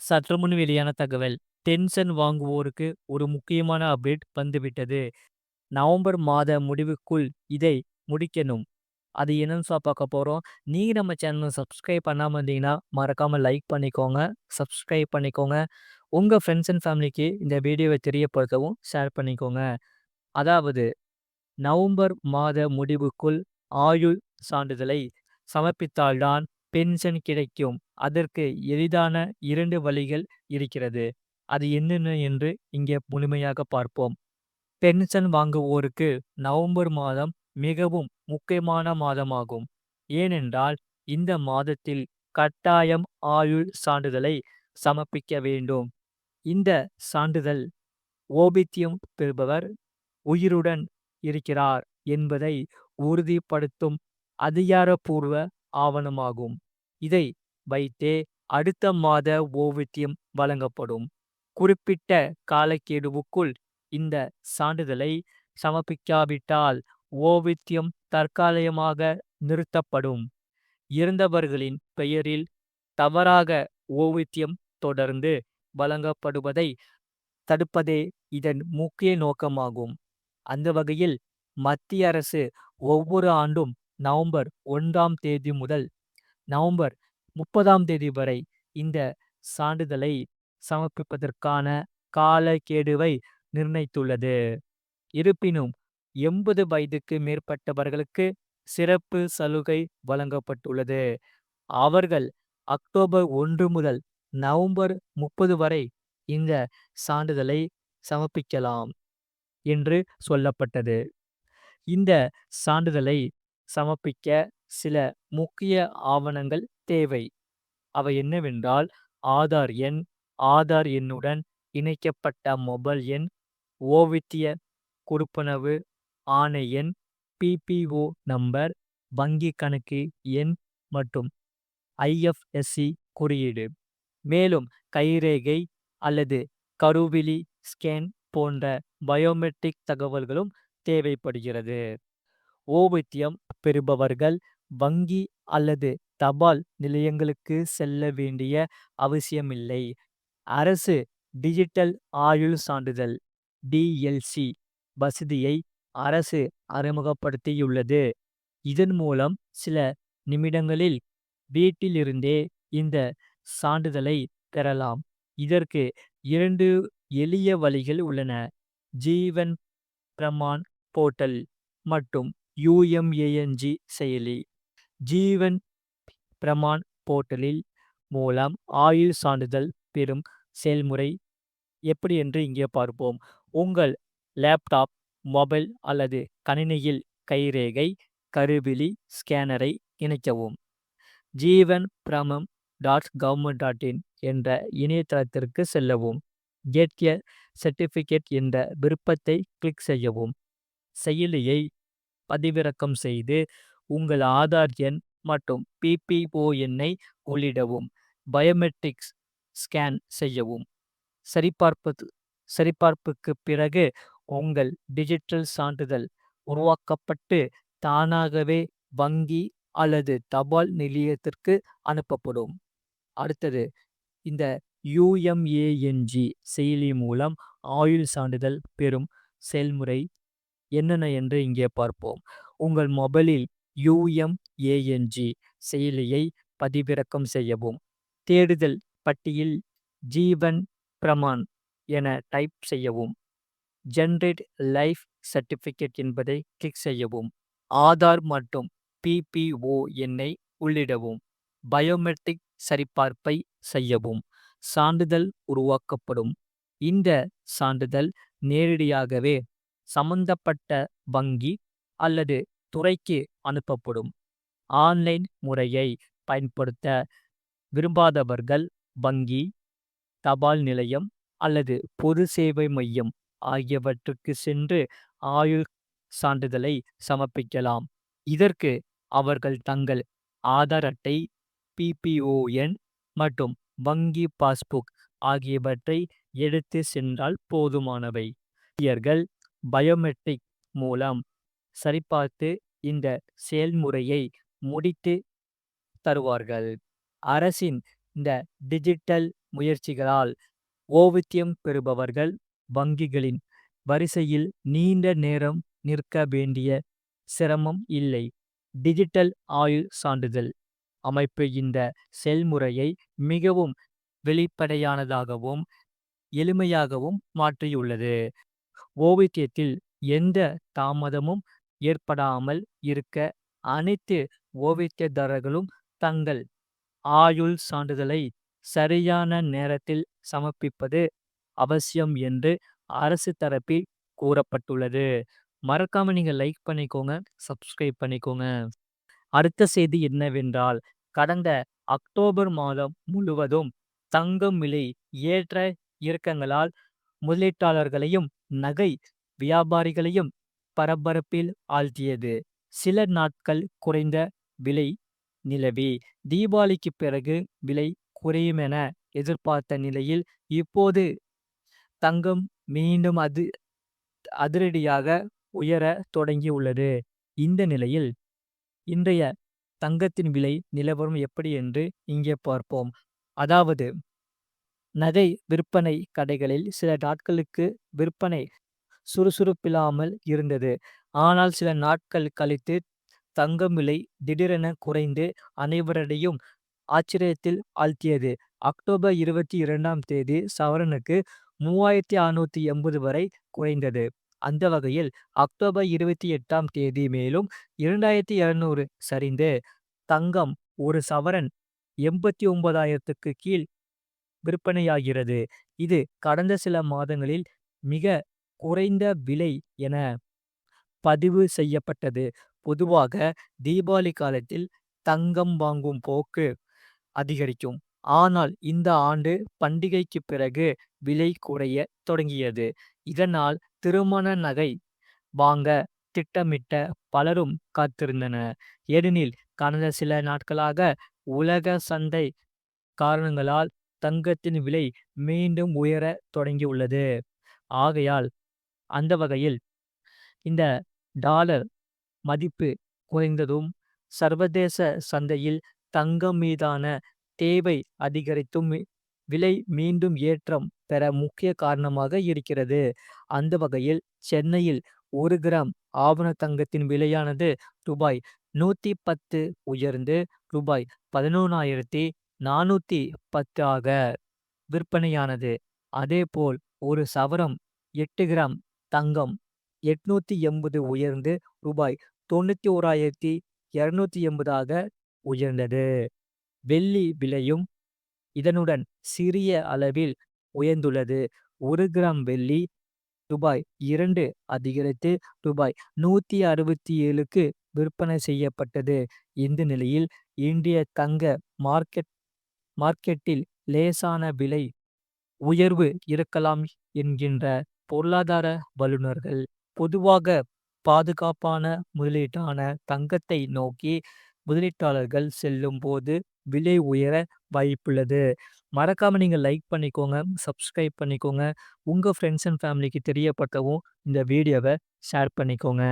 சற்று முன் வெளியான தகவல். டென்ஷன் வாங்குவோருக்கு ஒரு முக்கியமான அப்டேட் வந்துவிட்டது. நவம்பர் மாத முடிவுக்குள் இதை முடிக்கணும். அது என்னன்னு சொல்லி பார்க்க போகிறோம் நீங்கள் நம்ம சேனலை சப்ஸ்கிரைப் பண்ணாமல் இருந்தீங்கன்னா மறக்காமல் லைக் பண்ணிக்கோங்க சப்ஸ்கிரைப் பண்ணிக்கோங்க. உங்கள் ஃப்ரெண்ட்ஸ் அண்ட் ஃபேமிலிக்கு இந்த வீடியோவை தெரியப்படுத்தவும் ஷேர் பண்ணிக்கோங்க. அதாவது நவம்பர் மாத முடிவுக்குள் ஆயுள் சான்றிதழை சமர்ப்பித்தால்தான் பென்ஷன் கிடைக்கும். அதற்கு எளிதான இரண்டு வழிகள் இருக்கிறது. அது என்னென்ன என்று இங்கே முழுமையாக பார்ப்போம். பென்ஷன் வாங்குவோருக்கு நவம்பர் மாதம் மிகவும் முக்கியமான மாதமாகும். ஏனென்றால் இந்த மாதத்தில் கட்டாயம் ஆயுள் சான்றிதழை சமர்ப்பிக்க வேண்டும். இந்த சான்றிதழ் ஓபித்தியம் பெறுபவர் உயிருடன் இருக்கிறார் என்பதை உறுதிப்படுத்தும் அதிகாரப்பூர்வ ஆவணமாகும். இதை வைத்தே அடுத்த மாத ஓவியத்தியம் வழங்கப்படும். குறிப்பிட்ட காலக்கெடுவுக்குள் இந்த சான்றிதழை சமர்ப்பிக்காவிட்டால் ஓவித்தியம் தற்காலிகமாக நிறுத்தப்படும். இறந்தவர்களின் பெயரில் தவறாக ஓவித்தியம் தொடர்ந்து வழங்கப்படுவதை தடுப்பதே இதன் முக்கிய நோக்கமாகும். அந்த வகையில் மத்திய அரசு ஒவ்வொரு ஆண்டும் நவம்பர் ஒன்றாம் தேதி முதல் நவம்பர் முப்பதாம் தேதி வரை இந்த சான்றிதழை சமர்ப்பிப்பதற்கான காலக்கெடுவை நிர்ணயித்துள்ளது. இருப்பினும் எண்பது வயதுக்கு மேற்பட்டவர்களுக்கு சிறப்பு சலுகை வழங்கப்பட்டுள்ளது. அவர்கள் அக்டோபர் ஒன்று முதல் நவம்பர் முப்பது வரை இந்த சான்றிதழை சமர்ப்பிக்கலாம் என்று சொல்லப்பட்டது. இந்த சான்றிதழை சமர்ப்பிக்க சில முக்கிய ஆவணங்கள் தேவை. அவை என்னவென்றால் ஆதார் எண் ஆதார் எண்ணுடன் இணைக்கப்பட்ட மொபைல் எண் ஓவித்திய கொடுப்பனவு ஆணை எண் பிபிஓ நம்பர் வங்கி கணக்கு எண் மற்றும் ஐஎஃப்எஸ்சி குறியீடு. மேலும் கைரேகை அல்லது கருவிழி ஸ்கேன் போன்ற பயோமெட்ரிக் தகவல்களும் தேவைப்படுகிறது. ஓவித்தியம் பெறுபவர்கள் வங்கி அல்லது தபால் நிலையங்களுக்கு செல்ல வேண்டிய அவசியமில்லை. அரசு டிஜிட்டல் ஆயுள் சான்றிதழ் டிஎல்சி வசதியை அரசு அறிமுகப்படுத்தியுள்ளது. இதன் மூலம் சில நிமிடங்களில் வீட்டிலிருந்தே இந்த சான்றிதழை பெறலாம். இதற்கு இரண்டு எளிய வழிகள் உள்ளன. ஜீவன் பிரமான் போர்ட்டல் மற்றும் யுஎம்ஏஎன்ஜி செயலி. ஜீவன் பிரமான் போர்ட்டலில் மூலம் ஆயுள் சான்றிதழ் பெறும் செயல்முறை எப்படி என்று இங்கே பார்ப்போம். உங்கள் லேப்டாப் மொபைல் அல்லது கணினியில் கைரேகை கருவிழி ஸ்கேனரை இணைக்கவும். ஜீவன் பிரமம் டாட் கவர்மெண்ட் டாட் இன் என்ற இணையதளத்திற்கு செல்லவும். கெட் எ சர்டிஃபிகேட் என்ற விருப்பத்தை கிளிக் செய்யவும். செயலியை பதிவிறக்கம் செய்து உங்கள் ஆதார் எண் மற்றும் பிபிஓ எண்ணை உள்ளிடவும் பயோமெட்ரிக்ஸ் ஸ்கேன் செய்யவும். சரிபார்ப்பது சரிபார்ப்புக்கு பிறகு உங்கள் டிஜிட்டல் சான்றிதழ் உருவாக்கப்பட்டு தானாகவே வங்கி அல்லது தபால் நிலையத்திற்கு அனுப்பப்படும். அடுத்தது இந்த யுஎம்ஏஎன்ஜி செயலி மூலம் ஆயுள் சான்றிதழ் பெறும் செயல்முறை என்னென்ன என்று இங்கே பார்ப்போம். உங்கள் மொபைலில் யுஎம்ஏஎன்ஜி செயலியை பதிவிறக்கம் செய்யவும். தேடுதல் பட்டியில் ஜீவன் பிரமான் என டைப் செய்யவும். ஜென்ரேட் லைஃப் சர்டிஃபிகேட் என்பதை கிளிக் செய்யவும். ஆதார் மற்றும் பிபிஓ எண்ணை உள்ளிடவும். பயோமெட்ரிக் சரிபார்ப்பை செய்யவும். சான்றிதழ் உருவாக்கப்படும். இந்த சான்றிதழ் நேரடியாகவே சம்பந்தப்பட்ட வங்கி அல்லது துறைக்கு அனுப்பப்படும். ஆன்லைன் முறையை பயன்படுத்த விரும்பாதவர்கள் வங்கி தபால் நிலையம் அல்லது பொது சேவை மையம் ஆகியவற்றுக்கு சென்று ஆயுள் சான்றிதழை சமர்ப்பிக்கலாம். இதற்கு அவர்கள் தங்கள் ஆதார் அட்டை பிபிஓ எண் மற்றும் வங்கி பாஸ்புக் ஆகியவற்றை எடுத்து சென்றால் போதுமானவை. இந்தியர்கள் பயோமெட்ரிக் மூலம் சரிபார்த்து இந்த செயல்முறையை முடித்து தருவார்கள் அரசின் இந்த டிஜிட்டல் முயற்சிகளால் ஓவித்தியம் பெறுபவர்கள் வங்கிகளின் வரிசையில் நீண்ட நேரம் நிற்க வேண்டிய சிரமம் இல்லை. டிஜிட்டல் ஆயுள் சான்றிதழ் அமைப்பு இந்த செயல்முறையை மிகவும் வெளிப்படையானதாகவும், எளிமையாகவும் மாற்றியுள்ளது. ஓவியத்தில் எந்த தாமதமும் ஏற்படாமல் இருக்க அனைத்து ஓவியதாரர்களும் தங்கள் ஆயுள் சான்றிதழை சரியான நேரத்தில் சமர்ப்பிப்பது அவசியம் என்று அரசு தரப்பில் கூறப்பட்டுள்ளது. மறக்காம நீங்கள் லைக் பண்ணிக்கோங்க, சப்ஸ்கிரைப் பண்ணிக்கோங்க. அடுத்த செய்தி என்னவென்றால், கடந்த அக்டோபர் மாதம் முழுவதும் தங்கம் விலை ஏற்ற இறக்கங்களால் முதலீட்டாளர்களையும், நகை வியாபாரிகளையும் பரபரப்பில் ஆழ்த்தியது. சில நாட்கள் குறைந்த விலை நிலவி, தீபாவளிக்கு பிறகு விலை குறையுமென எதிர்பார்த்த நிலையில், இப்போது தங்கம் மீண்டும் அது அதிரடியாக உயர தொடங்கியுள்ளது. இந்த நிலையில், இன்றைய தங்கத்தின் விலை நிலவரம் எப்படி என்று இங்கே பார்ப்போம். அதாவது, நகை விற்பனை கடைகளில் சில நாட்களுக்கு விற்பனை சுறுசுறுப்பில்லாமல் இருந்தது. ஆனால் சில நாட்கள் கழித்து தங்கம் விலை திடீரென குறைந்து அனைவரையும் ஆச்சரியத்தில் ஆழ்த்தியது. அக்டோபர் இருபத்தி இரண்டாம் தேதி சவரனுக்கு மூவாயிரத்தி அறுநூத்தி எண்பது வரை குறைந்தது. அந்த வகையில் அக்டோபர் இருபத்தி எட்டாம் தேதி மேலும் இரண்டாயிரத்தி இருநூறு சரிந்து, தங்கம் ஒரு சவரன் எண்பத்தி ஒன்பதாயிரத்துக்கு கீழ் விற்பனையாகிறது. இது கடந்த சில மாதங்களில் மிக குறைந்த விலை என பதிவு செய்யப்பட்டது. பொதுவாக தீபாவளி காலத்தில் தங்கம் வாங்கும் போக்கு அதிகரிக்கும். ஆனால் இந்த ஆண்டு பண்டிகைக்கு பிறகு விலை குறையத் தொடங்கியது. இதனால் திருமண நகை வாங்க திட்டமிட்ட பலரும் காத்திருந்தனர். ஏனெனில் கடந்த சில நாட்களாக உலக சந்தை காரணங்களால் தங்கத்தின் விலை மீண்டும் உயரத் தொடங்கியுள்ளது. ஆகையால் அந்த வகையில் இந்த டாலர் மதிப்பு குறைந்ததும், சர்வதேச சந்தையில் தங்கம் மீதான தேவை அதிகரித்தும் விலை மீண்டும் ஏற்றம் பெற முக்கிய காரணமாக இருக்கிறது. அந்த வகையில் சென்னையில் ஒரு கிராம் ஆவண தங்கத்தின் விலையானது ரூபாய் நூத்தி பத்து உயர்ந்து ரூபாய் பதினொன்றாயிரத்தி நானூத்தி பத்து ஆக விற்பனையானது. அதேபோல் ஒரு சவரம் எட்டு கிராம் தங்கம் எட்நூத்தி எண்பது உயர்ந்து ரூபாய் தொண்ணூத்தி ஓராயிரத்தி இரநூத்தி எண்பது உயர்ந்தது. வெள்ளி விலையும் இதனுடன் சிறிய அளவில் உயர்ந்துள்ளது. ஒரு கிராம் வெள்ளி ரூபாய் இரண்டு அதிகரித்து ரூபாய் நூத்தி அறுபத்தி ஏழுக்கு விற்பனை செய்யப்பட்டது. இந்த நிலையில் இந்திய தங்க மார்க்கெட் மார்க்கெட்டில் லேசான விலை உயர்வு இருக்கலாம் என்கின்ற பொருளாதார வல்லுநர்கள். பொதுவாக பாதுகாப்பான முதலீட்டான தங்கத்தை நோக்கி முதலீட்டாளர்கள் செல்லும் போது விலை உயர வாய்ப்புள்ளது. மறக்காம நீங்கள் லைக் பண்ணிக்கோங்க, சப்ஸ்கிரைப் பண்ணிக்கோங்க. உங்கள் ஃப்ரெண்ட்ஸ் அண்ட் ஃபேமிலிக்கு தெரியப்படுத்தவும் இந்த வீடியோவை ஷேர் பண்ணிக்கோங்க.